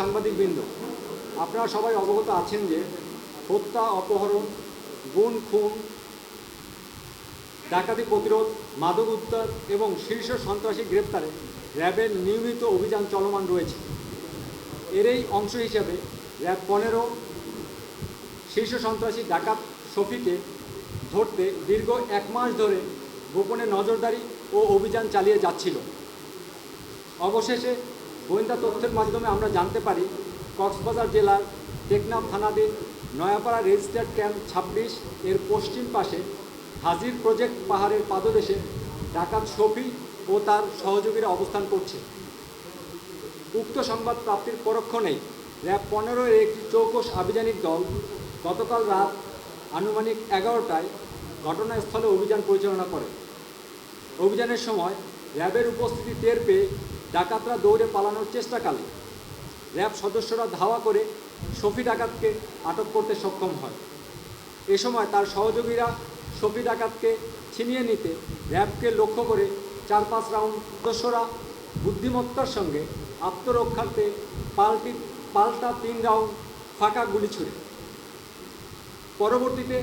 সাংবাদিকবৃন্দ, আপনারা সবাই অবগত আছেন যে হত্যা, অপহরণ গুণ খুন, ডাকাতি প্রতিরোধ, মাদক উদ্ধার এবং শীর্ষ সন্ত্রাসী গ্রেপ্তারে র্যাবের নিয়মিত অভিযান চলমান রয়েছে। এরই অংশ হিসাবে র্যাব পনেরো শীর্ষ সন্ত্রাসী ডাকাত শফিকে ধরতে দীর্ঘ এক মাস ধরে গোপনে নজরদারি ও অভিযান চালিয়ে যাচ্ছিল। অবশেষে গোয়েন্দা তথ্যের মাধ্যমে আমরা জানতে পারি, কক্সবাজার জেলার টেকনাফ থানাধীন নয়াপাড়া রেজিস্টার্ড ক্যাম্প ছাব্বিশ এর পশ্চিম পাশে হাজির প্রজেক্ট পাহাড়ের পাদদেশে ডাকাত শফি ও তার সহযোগীরা অবস্থান করছে। উক্ত সংবাদ প্রাপ্তির পরক্ষণেই র্যাব পনেরোর একটি চৌকস আভিযানিক দল গতকাল রাত আনুমানিক এগারোটায় ঘটনাস্থলে অভিযান পরিচালনা করে। অভিযানের সময় র্যাবের উপস্থিতি টের পেয়ে ডাকাতরা দৌড়ে পালানোর চেষ্টাকালে র্যাব সদস্যরা ধাওয়া করে শফি ডাকাতকে আটক করতে সক্ষম হয়। এ সময় তার সহযোগীরা শফি ডাকাতকে ছিনিয়ে নিতে র্যাবকে লক্ষ্য করে চার পাঁচ রাউন্ড সদস্যরা বুদ্ধিমত্তার সঙ্গে আত্মরক্ষার্থে পাল্টি পাল্টা তিন রাউন্ড ফাঁকা গুলি ছুড়ে। পরবর্তীতে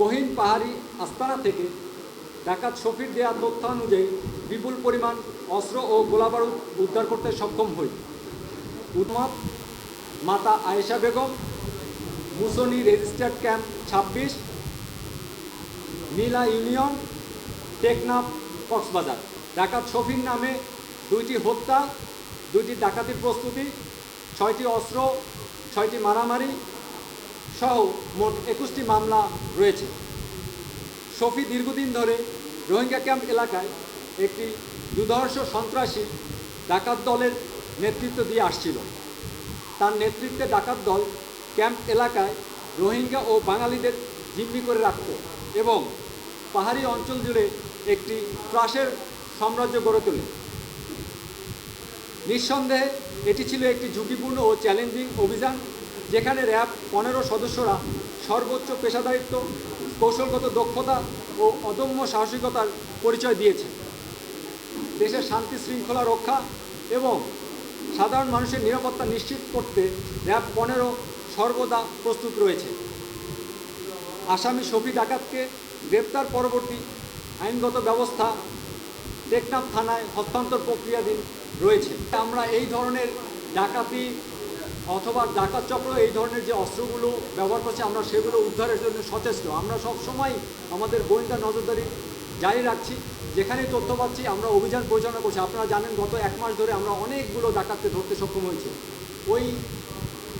গহীন পাহাড়ি আস্তানা থেকে ডাকাত শফির দেয়া তথ্যানুযায়ী বিপুল পরিমাণ অস্ত্র ও গোলাবারুদ উদ্ধার করতে সক্ষম হই। উন্মাদ মাতা আয়েশা বেগম, মুসনি রেজিস্টার্ড ক্যাম্প ছাব্বিশ নীলা ইউনিয়ন, টেকনাফ, কক্সবাজার। ডাকাত শফির নামে দুইটি হত্যা, দুইটি ডাকাতির প্রস্তুতি, ছয়টি অস্ত্র, ছয়টি মারামারি সহ মোট একুশটি মামলা রয়েছে। শফি দীর্ঘদিন ধরে রোহিঙ্গা ক্যাম্প এলাকায় একটি দুধর্ষ সন্ত্রাসী ডাকাত দলের নেতৃত্ব দিয়ে আসছিল। তার নেতৃত্বে ডাকাত দল ক্যাম্প এলাকায় রোহিঙ্গা ও বাঙালিদের জিম্মি করে রাখত এবং পাহাড়ি অঞ্চল জুড়ে একটি ত্রাসের সাম্রাজ্য গড়ে তোলে। নিঃসন্দেহে এটি ছিল একটি ঝুঁকিপূর্ণ ও চ্যালেঞ্জিং অভিযান, যেখানে র্যাব পনেরো সদস্যরা সর্বোচ্চ পেশাদারিত্ব, কৌশলগত দক্ষতা ও অদম্য সাহসিকতার পরিচয় দিয়েছে। দেশের শান্তি শৃঙ্খলা রক্ষা এবং সাধারণ মানুষের নিরাপত্তা নিশ্চিত করতে র্যাব পনেরো সর্বদা প্রস্তুত রয়েছে। আসামি শফি ডাকাতকে গ্রেপ্তার পরবর্তী আইনগত ব্যবস্থা টেকনাফ থানায় হস্তান্তর প্রক্রিয়াধীন রয়েছে। আমরা এই ধরনের ডাকাতি অথবা ডাকাত চক্র, এই ধরনের যে অস্ত্রগুলো ব্যবহার করছে, আমরা সেগুলো উদ্ধারের জন্য সচেষ্ট। আমরা সব সময় আমাদের গোয়েন্দা নজরদারি জারি রাখছি যেখানেই তথ্য পাচ্ছি আমরা অভিযান পরিচালনা করছি। আপনারা জানেন গত এক মাস ধরে আমরা অনেকগুলো ডাকাতকে ধরতে সক্ষম হয়েছি। ওই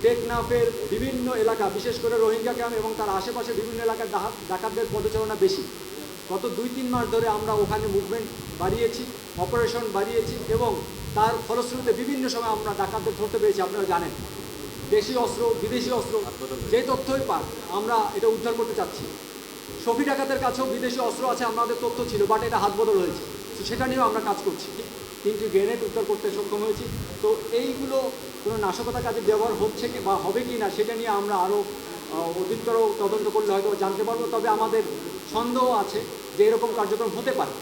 টেকনাফের বিভিন্ন এলাকা বিশেষ করে রোহিঙ্গা ক্যাম্প এবং তার আশেপাশে বিভিন্ন এলাকার ডাকাত ডাকাতদের পদচারণা বেশি। গত দুই তিন মাস ধরে আমরা ওখানে মুভমেন্ট বাড়িয়েছি অপারেশন বাড়িয়েছি এবং তার ফলশ্রুতিতে বিভিন্ন সময় আমরা ডাকাতদের ধরতে পেরেছি আপনারা জানেন। দেশি অস্ত্র বিদেশি অস্ত্র যে তথ্যই পাক আমরা এটা উদ্ধার করতে চাচ্ছি। শফি ডাকাতের কাছেও বিদেশি অস্ত্র আছে আমাদের তথ্য ছিল বাট এটা হাত বদল হয়েছে। তো সেটা নিয়েও আমরা কাজ করছি। তিনটি গ্রেনেড উদ্ধার করতে সক্ষম হয়েছি। তো এইগুলো কোনো নাশকতা কাজে ব্যবহার হচ্ছে কি বা হবে কি না, সেটা নিয়ে আমরা আরও অধিকতর তদন্ত করলে হয়তো জানতে পারব। তবে আমাদের সন্দেহ আছে যে এরকম কার্যক্রম হতে পারে।